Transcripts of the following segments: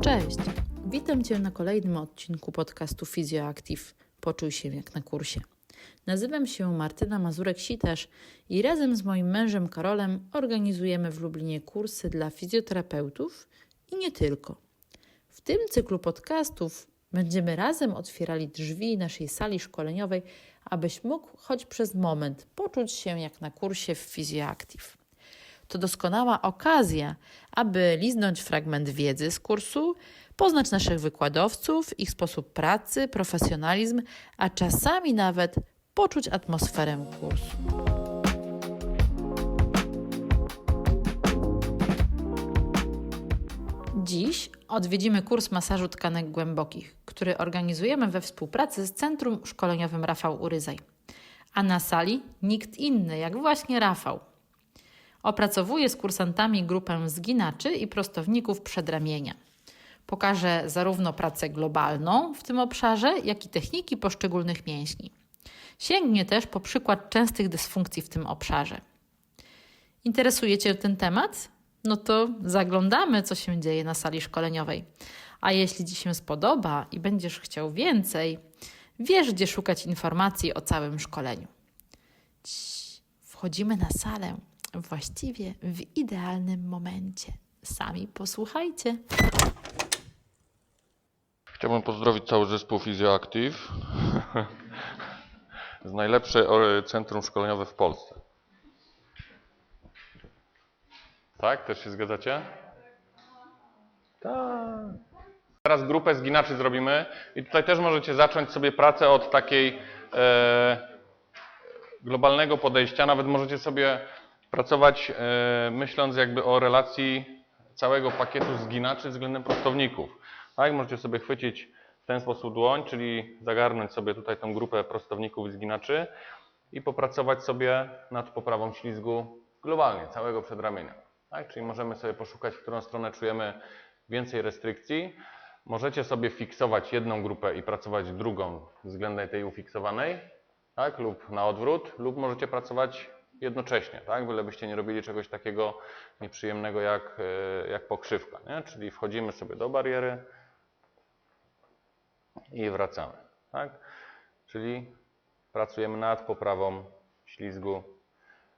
Cześć! Witam Cię na kolejnym odcinku podcastu Fizjoactive. Poczuj się jak na kursie. Nazywam się Martyna Mazurek-Sitarz i razem z moim mężem Karolem organizujemy w Lublinie kursy dla fizjoterapeutów i nie tylko. W tym cyklu podcastów będziemy razem otwierali drzwi naszej sali szkoleniowej, abyś mógł choć przez moment poczuć się jak na kursie w Fizjoactive. To doskonała okazja, aby liznąć fragment wiedzy z kursu, poznać naszych wykładowców, ich sposób pracy, profesjonalizm, a czasami nawet poczuć atmosferę kursu. Dziś odwiedzimy kurs masażu tkanek głębokich, który organizujemy we współpracy z Centrum Szkoleniowym Rafał Uryzaj. A na sali nikt inny, jak właśnie Rafał. Opracowuje z kursantami grupę zginaczy i prostowników przedramienia. Pokaże zarówno pracę globalną w tym obszarze, jak i techniki poszczególnych mięśni. Sięgnie też po przykład częstych dysfunkcji w tym obszarze. Interesuje Cię ten temat? No to zaglądamy, co się dzieje na sali szkoleniowej. A jeśli Ci się spodoba i będziesz chciał więcej, wiesz, gdzie szukać informacji o całym szkoleniu. Wchodzimy na salę właściwie w idealnym momencie. Sami posłuchajcie. Chciałbym pozdrowić cały zespół Fizjoactive z najlepsze centrum szkoleniowe w Polsce. Tak? Też się zgadzacie? Tak. Teraz grupę zginaczy zrobimy i tutaj też możecie zacząć sobie pracę od takiej e, globalnego podejścia. Nawet możecie sobie pracować e, myśląc jakby o relacji całego pakietu zginaczy względem prostowników. Tak, możecie sobie chwycić w ten sposób dłoń, czyli zagarnąć sobie tutaj tą grupę prostowników i zginaczy i popracować sobie nad poprawą ślizgu globalnie, całego przedramienia. Tak, czyli możemy sobie poszukać, w którą stronę czujemy więcej restrykcji. Możecie sobie fiksować jedną grupę i pracować drugą względem tej ufiksowanej, tak, lub na odwrót, lub możecie pracować jednocześnie, tak, bylebyście nie robili czegoś takiego nieprzyjemnego jak, e, jak pokrzywka, nie? czyli wchodzimy sobie do bariery i wracamy, tak, czyli pracujemy nad poprawą ślizgu.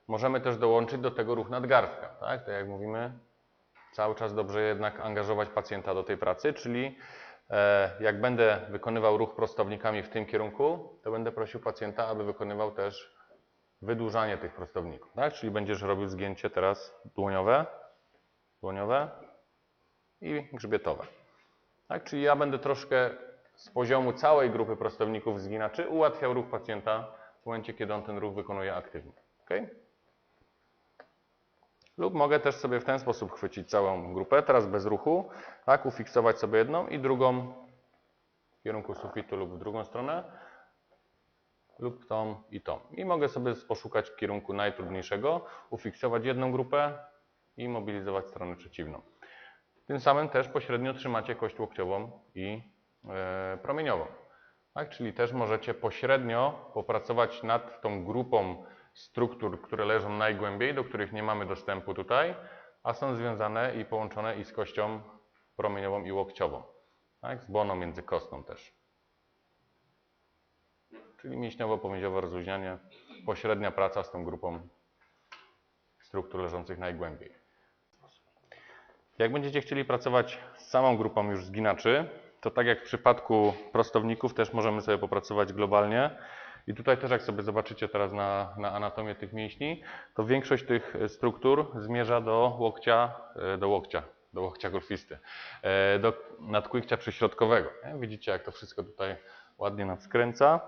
Możemy też dołączyć do tego ruch nadgarstka, tak, tak jak mówimy, cały czas dobrze jednak angażować pacjenta do tej pracy, czyli e, jak będę wykonywał ruch prostownikami w tym kierunku, to będę prosił pacjenta, aby wykonywał też wydłużanie tych prostowników, tak? Czyli będziesz robił zgięcie teraz dłoniowe, dłoniowe i grzbietowe. Tak? Czyli ja będę troszkę z poziomu całej grupy prostowników zginaczy ułatwiał ruch pacjenta w momencie, kiedy on ten ruch wykonuje aktywnie. Okay? Lub mogę też sobie w ten sposób chwycić całą grupę, teraz bez ruchu, tak, ufiksować sobie jedną i drugą w kierunku sufitu lub w drugą stronę, lub tą i tą. I mogę sobie poszukać kierunku najtrudniejszego, ufiksować jedną grupę i mobilizować stronę przeciwną. Tym samym też pośrednio trzymacie kość łokciową i e, promieniową. Tak? Czyli też możecie pośrednio popracować nad tą grupą struktur, które leżą najgłębiej, do których nie mamy dostępu tutaj, a są związane i połączone i z kością promieniową i łokciową. Tak? Z boną międzykostną też. Czyli mięśniowo-pomięziowe rozluźnianie, pośrednia praca z tą grupą struktur leżących najgłębiej. Jak będziecie chcieli pracować z samą grupą już zginaczy, to tak jak w przypadku prostowników też możemy sobie popracować globalnie. I tutaj też jak sobie zobaczycie teraz na, na anatomię tych mięśni, to większość tych struktur zmierza do łokcia, e, do łokcia, do łokcia golfisty, e, do nadkłykcia przyśrodkowego. Widzicie jak to wszystko tutaj ładnie nam skręca.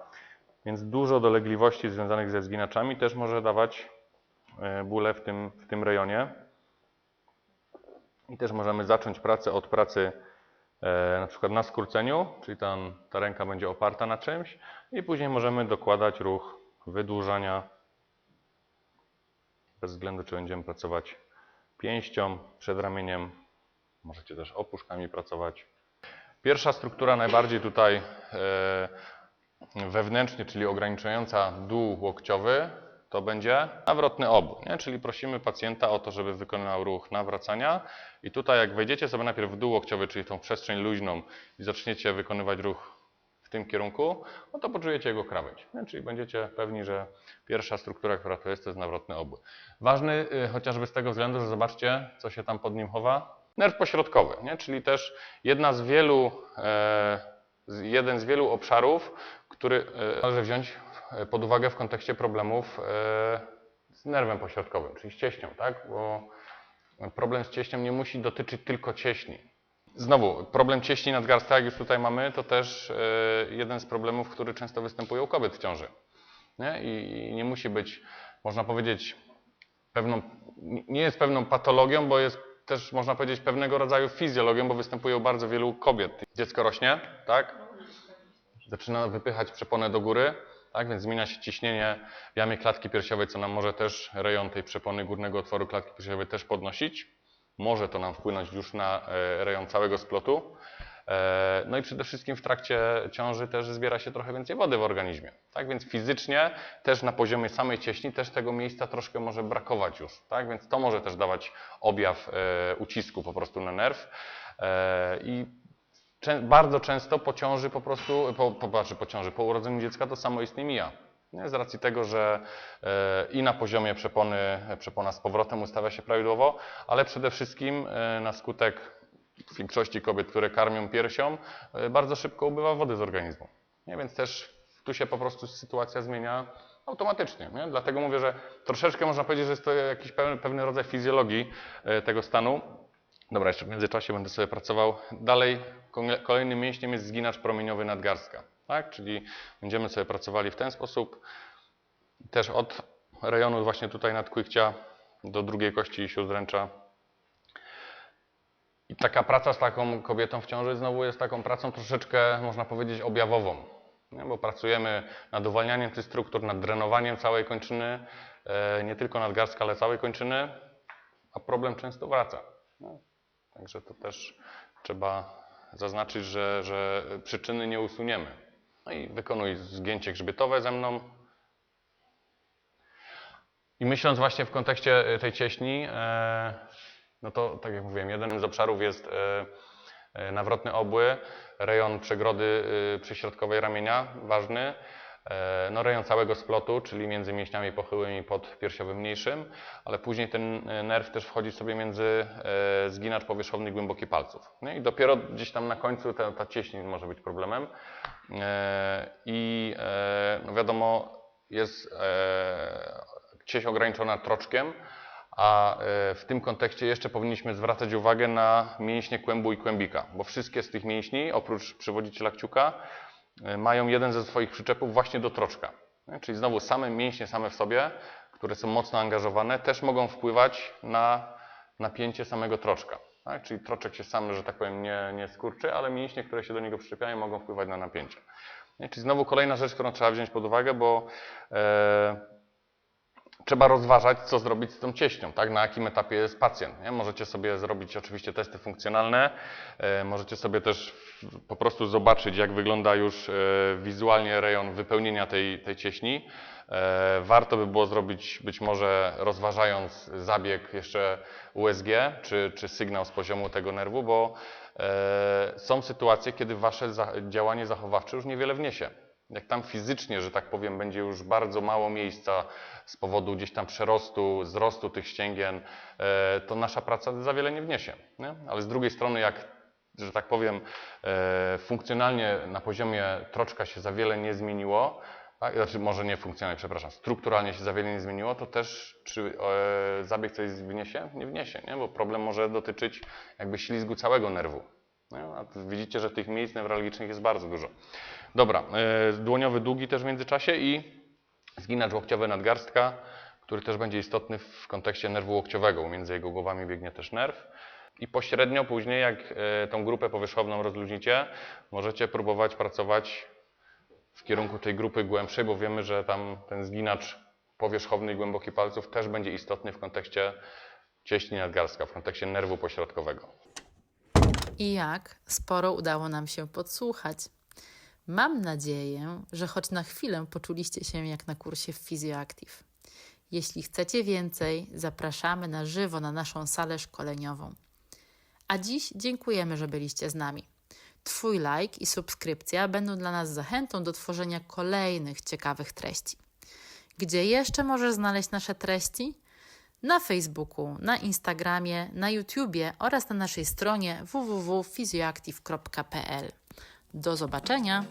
Więc dużo dolegliwości związanych ze zginaczami też może dawać e, bóle w tym, w tym rejonie. I też możemy zacząć pracę od pracy e, na przykład na skróceniu, czyli ta, ta ręka będzie oparta na czymś i później możemy dokładać ruch wydłużania bez względu czy będziemy pracować pięścią, przedramieniem, możecie też opuszkami pracować. Pierwsza struktura najbardziej tutaj e, wewnętrznie, czyli ograniczająca dół łokciowy, to będzie nawrotny obój, nie? czyli prosimy pacjenta o to, żeby wykonał ruch nawracania i tutaj jak wejdziecie sobie najpierw w dół łokciowy, czyli tą przestrzeń luźną i zaczniecie wykonywać ruch w tym kierunku, no to poczujecie jego krawędź, nie? czyli będziecie pewni, że pierwsza struktura, która tu jest, to jest nawrotny obój. Ważny y, chociażby z tego względu, że zobaczcie, co się tam pod nim chowa. Nerw pośrodkowy, nie? czyli też jedna z wielu, z- jeden z wielu obszarów, który e, należy wziąć e, pod uwagę w kontekście problemów e, z nerwem pośrodkowym, czyli z cieśnią, tak? Bo problem z cieśnią nie musi dotyczyć tylko cieśni. Znowu, problem cieśni nadgarstka, jak już tutaj mamy, to też jeden z problemów, który często występuje u kobiet w ciąży. Nie? I nie musi być, można powiedzieć, pewną, nie jest pewną patologią, bo jest też, można powiedzieć, pewnego rodzaju fizjologią, bo występuje u bardzo wielu kobiet. Dziecko rośnie, tak? Zaczyna wypychać przeponę do góry, tak? Więc zmienia się ciśnienie w jamie klatki piersiowej, co nam może też rejon tej przepony górnego otworu klatki piersiowej też podnosić. Może to nam wpłynąć już na e, rejon całego splotu. E, No i przede wszystkim w trakcie ciąży też zbiera się trochę więcej wody w organizmie. Tak więc fizycznie też na poziomie samej cieśni też tego miejsca troszkę może brakować już. Tak więc to może też dawać objaw e, ucisku po prostu na nerw. I czę- bardzo często po ciąży po prostu, po, po, znaczy po po urodzeniu dziecka to samoistnie mija. Nie? Z racji tego, że e, i na poziomie przepony, przepona z powrotem ustawia się prawidłowo, ale przede wszystkim e, na skutek większości kobiet, które karmią piersią, e, bardzo szybko ubywa wody z organizmu. Nie? Więc też tu się po prostu sytuacja zmienia automatycznie. Nie? Dlatego mówię, że troszeczkę można powiedzieć, że jest to jakiś pewien, pewny rodzaj fizjologii e, tego stanu. Dobra, jeszcze w międzyczasie będę sobie pracował. Dalej ko- kolejnym mięśniem jest zginacz promieniowy nadgarstka. Tak? Czyli będziemy sobie pracowali w ten sposób. Też od rejonu właśnie tutaj nadkłykcia do drugiej kości śródręcza. I taka praca z taką kobietą w ciąży znowu jest taką pracą troszeczkę, można powiedzieć, objawową. Nie? Bo pracujemy nad uwalnianiem tych struktur, nad drenowaniem całej kończyny, e, nie tylko nadgarstka, ale całej kończyny, a problem często wraca. Także to też trzeba zaznaczyć, że, że przyczyny nie usuniemy. No i wykonuj zgięcie grzbietowe ze mną. I myśląc właśnie w kontekście e, tej cieśni, e, no to tak jak mówiłem, jeden z obszarów jest e, nawrotny obły, rejon przegrody przyśrodkowej ramienia, ważny. E, No rejon całego splotu, czyli między mięśniami pochyłymi i podpiersiowym mniejszym, ale później ten e, nerw też wchodzi sobie między e, zginacz powierzchowny i głęboki palców. No i dopiero gdzieś tam na końcu ta, ta cieśń może być problemem. I no wiadomo, jest cieśń ograniczona troczkiem, a w tym kontekście jeszcze powinniśmy zwracać uwagę na mięśnie kłębu i kłębika, bo wszystkie z tych mięśni, oprócz przywodziciela kciuka, mają jeden ze swoich przyczepów właśnie do troczka. Czyli znowu same mięśnie same w sobie, które są mocno angażowane, też mogą wpływać na napięcie samego troczka. Tak? Czyli troczek się sam, że tak powiem, nie, nie skurczy, ale mięśnie, które się do niego przyczepiają, mogą wpływać na napięcie. Czyli znowu kolejna rzecz, którą trzeba wziąć pod uwagę, bo e, trzeba rozważać, co zrobić z tą cieśnią, tak? na jakim etapie jest pacjent. Nie? Możecie sobie zrobić oczywiście testy funkcjonalne, e, możecie sobie też po prostu zobaczyć, jak wygląda już e, wizualnie rejon wypełnienia tej, tej cieśni. E, Warto by było zrobić, być może rozważając zabieg jeszcze USG, czy, czy sygnał z poziomu tego nerwu, bo e, są sytuacje, kiedy wasze za, działanie zachowawcze już niewiele wniesie. Jak tam fizycznie, że tak powiem, będzie już bardzo mało miejsca z powodu gdzieś tam przerostu, wzrostu tych ścięgien, e, to nasza praca za wiele nie wniesie. Nie? Ale z drugiej strony, jak, że tak powiem, e, funkcjonalnie na poziomie troczka się za wiele nie zmieniło, tak? znaczy może nie funkcjonalnie, przepraszam, strukturalnie się za wiele nie zmieniło, to też czy e, zabieg coś wniesie? Nie wniesie, nie? bo problem może dotyczyć jakby ślizgu całego nerwu. Nie? A widzicie, że tych miejsc newralgicznych jest bardzo dużo. Dobra, e, dłoniowy długi też w międzyczasie i zginacz łokciowy nadgarstka, który też będzie istotny w kontekście nerwu łokciowego. Między jego głowami biegnie też nerw. I pośrednio później, jak e, tą grupę powierzchowną rozluźnicie, możecie próbować pracować w kierunku tej grupy głębszej, bo wiemy, że tam ten zginacz powierzchowny i głęboki palców też będzie istotny w kontekście cieśni nadgarstka, w kontekście nerwu pośrodkowego. I jak sporo udało nam się podsłuchać. Mam nadzieję, że choć na chwilę poczuliście się jak na kursie w Physioactive. Jeśli chcecie więcej, zapraszamy na żywo na naszą salę szkoleniową. A dziś dziękujemy, że byliście z nami. Twój like i subskrypcja będą dla nas zachętą do tworzenia kolejnych ciekawych treści. Gdzie jeszcze możesz znaleźć nasze treści? Na Facebooku, na Instagramie, na YouTubie oraz na naszej stronie www.fizjoactive.pl. Do zobaczenia!